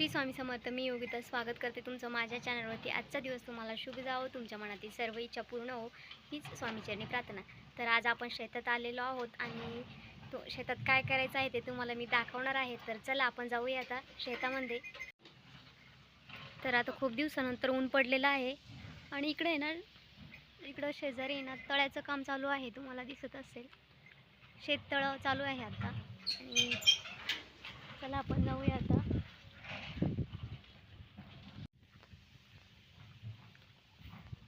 श्री स्वामी समर्थ मी योगिता स्वागत करते तुमचं माझ्या चॅनलवरती आजचा दिवस तुम्हाला शुभ जावो तुमच्या मनातील सर्व इच्छा पूर्ण हो हीच स्वामीचरणी प्रार्थना. तर आज आपण शेतात आलेलो आहोत आणि तो शेतात काय करायचं आहे ते तुम्हाला मी दाखवणार आहे. तर चला आपण जाऊया आता शेतामध्ये. तर आता खूप दिवसानंतर ऊन पडलेलं आहे आणि इकडे आहे ना इकडं शेजारी आहे ना तळ्याचं काम चालू आहे तुम्हाला दिसत असेल. शेततळं चालू आहे आता. आणि चला आपण जाऊया आता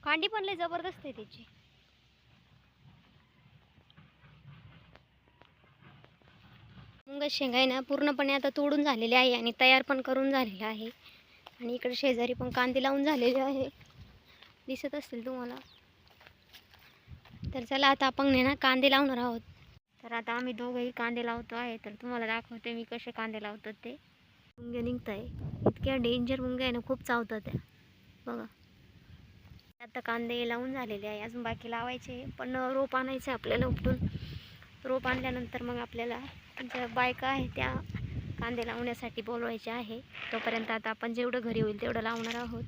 कांडी पण लय जबरदस्त आहे त्याची. मुंग शेंगा आहे ना पूर्णपणे आता तोडून झालेले आहे आणि तयार पण करून झालेलं आहे. आणि इकडे शेजारी पण कांदे लावून झालेले आहे. दिसत असतील तुम्हाला? तर चला आता आपण ना कांदे लावणार आहोत. तर आता आम्ही दोघंही कांदे लावतो आहे. तर तुम्हाला दाखवते मी कसे कांदे लावतो ते. मुंग्या निघत आहे इतक्या डेंजर मुंग्या आहे ना खूप चावतात त्या. बघा. आता कांदे लावून झालेले आहे. अजून बाकी लावायचे पण रोप आणायचं आहे आपल्याला उपटून. रोप आणल्यानंतर मग आपल्याला ज्या बायका आहे त्या कांदे लावण्यासाठी बोलवायच्या आहे. तोपर्यंत आता आपण जेवढं घरी होईल तेवढं लावणार आहोत.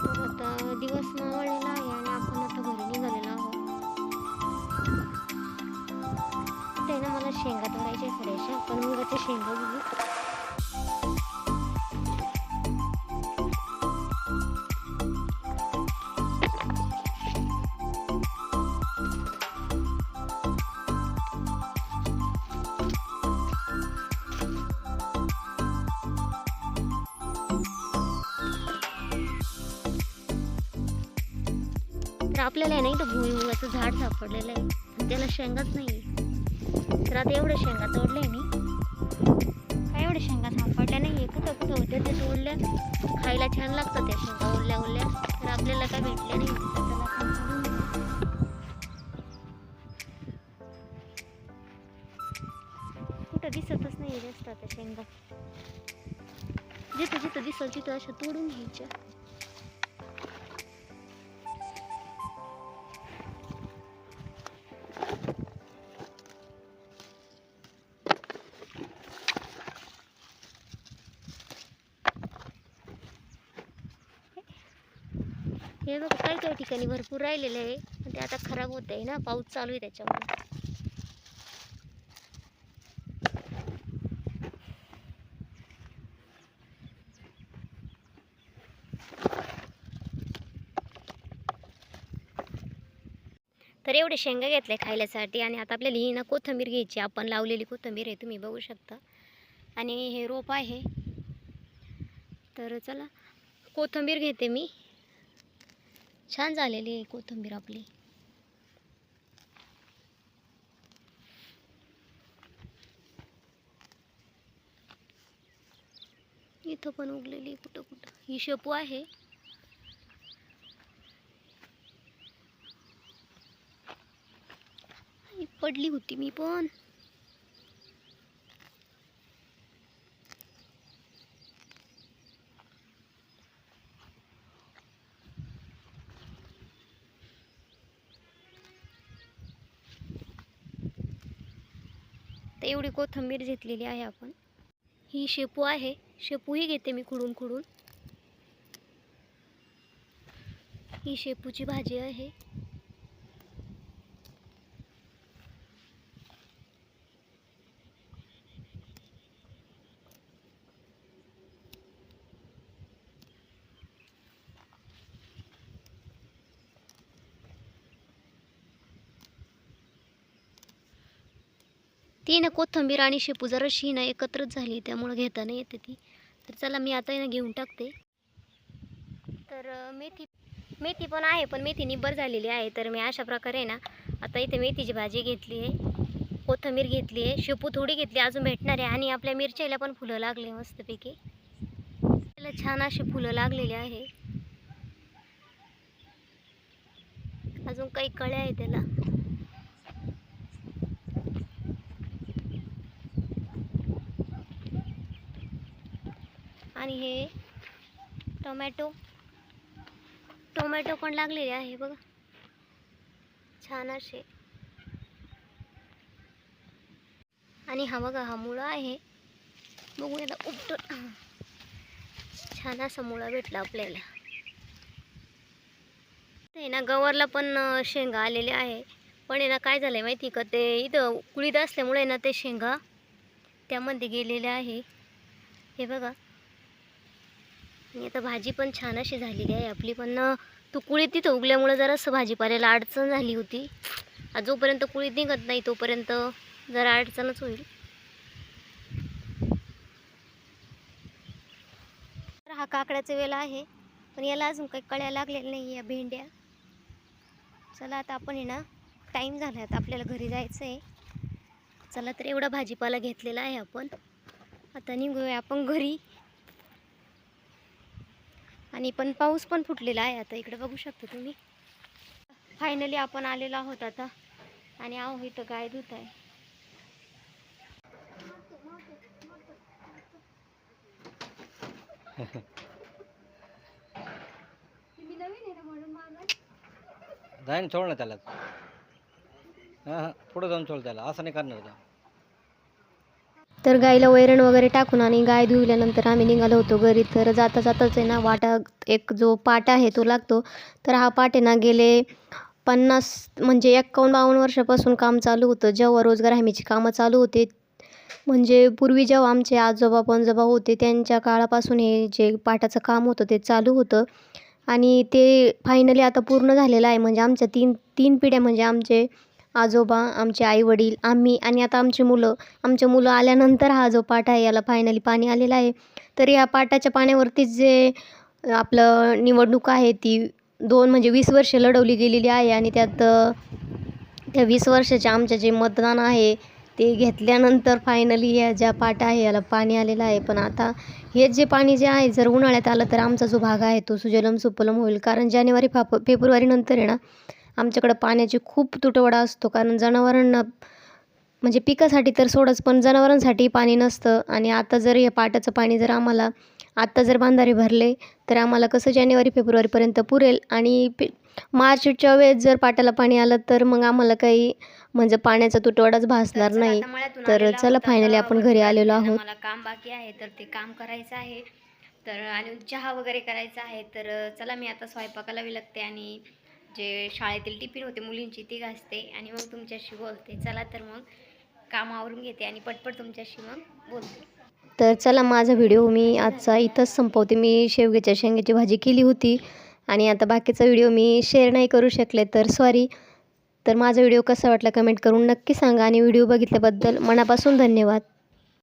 तर आता दिवस मावळलेला आहे आणि आपण आता घरी निघालेलो आहोत. ते ना मला शेंगा तोडायच्या थोड्याशा पण मुगाच्या शेंगा तर आपल्याला आहे ना इथं भुईमुगाचं झाड सापडलेलं आहे. आणि त्याला शेंगाच नाही तर आता एवढ्या शेंगा तोडल्या मी. काय एवढ्या शेंगा सापडल्या नाही आहे कुठं कुठं होत्या ते तोडल्या. खायला छान लागतं त्या शेंगा ओढल्या ओढल्या तर आपल्याला काय भेटल्या नाही. कुठं दिसतच नाही जास्त आता शेंगा. जिथं जिथं दिसल तिथं अशा तोडून घ्यायच्या. हे बघ काही काही ठिकाणी भरपूर राहिलेलं आहे. पण ते आता खराब होत आहे ना पाऊस चालू आहे त्याच्यामुळे. तर एवढे शेंगा घेतल्या खायल्यासाठी आणि आता आपल्याला ही ना कोथिंबीर घ्यायची. आपण लावलेली कोथिंबीर आहे तुम्ही बघू शकता. आणि हे रोप आहे. तर चला कोथिंबीर घेते मी. छान झालेली आहे कोथिंबीर आपली. इथं पण उगलेली आहे कुठं कुठं. ही शेपू आहे. पडली होती मी पण. आता एवढी कोथिंबीर घेतलेली आहे आपण. ही शेपू आहे. शेपूही घेते मी खुडून खुडून. ही शेपूची भाजी आहे. ती ना कोथिंबीर आणि शेपू जराशी ना एकत्रच झाली त्यामुळं घेता नाही येते ती. तर चला मी आता ना घेऊन टाकते. तर मेथी मेथी पण आहे पण मेथी निब्बर झालेली आहे. तर मी अशा प्रकारे ना आता इथे मेथीची भाजी घेतली आहे. कोथिंबीर घेतली आहे. शेपू थोडी घेतली अजून भेटणार आहे. आणि आपल्या मिरच्याला पण फुलं लागले मस्तपैकी. त्याला छान अशी फुलं लागलेली आहे. अजून काही कळ्या आहे त्याला. आणि हे टोमॅटो. टोमॅटो पण लागलेले आहे बघा. छान असे. आणि हा बघा हा मुळा आहे. बघू याला उपट छान असा मुळा भेटला आपल्याला. ते ना गवरला पण शेंगा आलेले आहे. पण ना काय झालं आहे माहिती का ते इथं कुळीत असल्यामुळे ना ते शेंगा त्यामध्ये गेलेले आहे. हे बघा. आता भाजी पण छान अशी झालेली आहे. आपली पण तो कुळीत तिथं उगल्यामुळं जरासं भाजीपाल्याला अडचण झाली होती. जोपर्यंत कुळीत निघत नाही तोपर्यंत जरा अडचणच होईल. तर हा काकड्याचा वेला आहे पण याला अजून काही कळ्या लागलेल्या नाही या भेंड्या. चला आता आपण आहे ना टाईम झाला आता आपल्याला घरी जायचं आहे चला तर एवढा भाजीपाला घेतलेला आहे आपण. आता निघूया आपण घरी. आणि पण पाऊस पण फुटलेला आहे आता. इकडे बघू शकता तुम्ही. फायनली आपण आलेलो आहोत आता. आणि आहो इथं गाय दूध आहे. जाईन ना सोड ना त्याला. हा हां पुढं जाऊन सोड त्याला. असं नाही करणार का तर गाईला वैरण वगैरे टाकून आणि गाय धुवल्यानंतर आम्ही निघालो होतो घरी. तर जाता जाताच आहे ना वाटा एक जो पाट आहे तो लागतो. तर हा पाट आहे ना गेले पन्नास म्हणजे एक्कावन्न बावन्न वर्षापासून काम चालू होतं. जेव्हा रोजगार हमीची कामं चालू होते म्हणजे पूर्वी जेव्हा आमचे आजोबा पणजोबा होते त्यांच्या काळापासून हे जे पाटाचं काम होतं ते चालू होतं. आणि ते फायनली आता पूर्ण झालेलं आहे. म्हणजे आमच्या तीन तीन पिढ्या म्हणजे आमचे आजोबा आमचे आईवडील आम्ही आणि आता आमची मुलं. आमचे मुलं आल्यानंतर हा जो पाट आहे याला फायनली पाणी आलेलं आहे. तर या पाटाच्या पाण्यावरतीच जे आपलं निवडणूक आहे ती दोन म्हणजे वीस वर्ष लढवली गेलेली आहे आणि त्यात त्या वीस वर्षाचे आमचं जे मतदान आहे ते घेतल्यानंतर फायनली या ज्या पाट आहे याला पाणी आलेलं आहे. पण आता हे जे पाणी जे आहे जर उन्हाळ्यात आलं तर आमचा जो भाग आहे तो सुजलम सुपलम होईल. कारण जानेवारी फाप फेब्रुवारीनंतर आहे ना आमच्याकडं पाण्याची खूप तुटवडा असतो कारण जनावरांना म्हणजे पिकासाठी तर सोडच पण जनावरांसाठी पाणी नसतं. आणि आता जर हे पाटाचं पाणी जर आम्हाला आत्ता जर बांधारे भरले तर आम्हाला कसं जानेवारी फेब्रुवारीपर्यंत पुरेल? आणि पे मार्चच्या वेळेस जर पाटाला पाणी आलं तर मग आम्हाला काही म्हणजे पाण्याचा तुटवडाच भासणार नाही. तर चला फायनली आपण घरी आलेलो आहोत. मला काम बाकी आहे तर ते काम करायचं आहे. तर आणि चहा वगैरे करायचा आहे तर चला मी आता स्वयंपाकाला विलगते आणि जे शाळेतील टिफिन होते मुलींची ती घासते आणि मग तुमच्याशी बोलते. चला तर मग काम आवरून घेते आणि पटपट तुमच्याशी मग बोलते. तर चला माझा व्हिडिओ मी आजचा इथंच संपवते. मी शेवग्याच्या शेंग्याची भाजी केली होती आणि आता बाकीचा व्हिडिओ मी शेअर नाही करू शकले तर सॉरी तर माझा व्हिडिओ कसा वाटला कमेंट करून नक्की सांगा आणि व्हिडिओ बघितल्याबद्दल मनापासून धन्यवाद.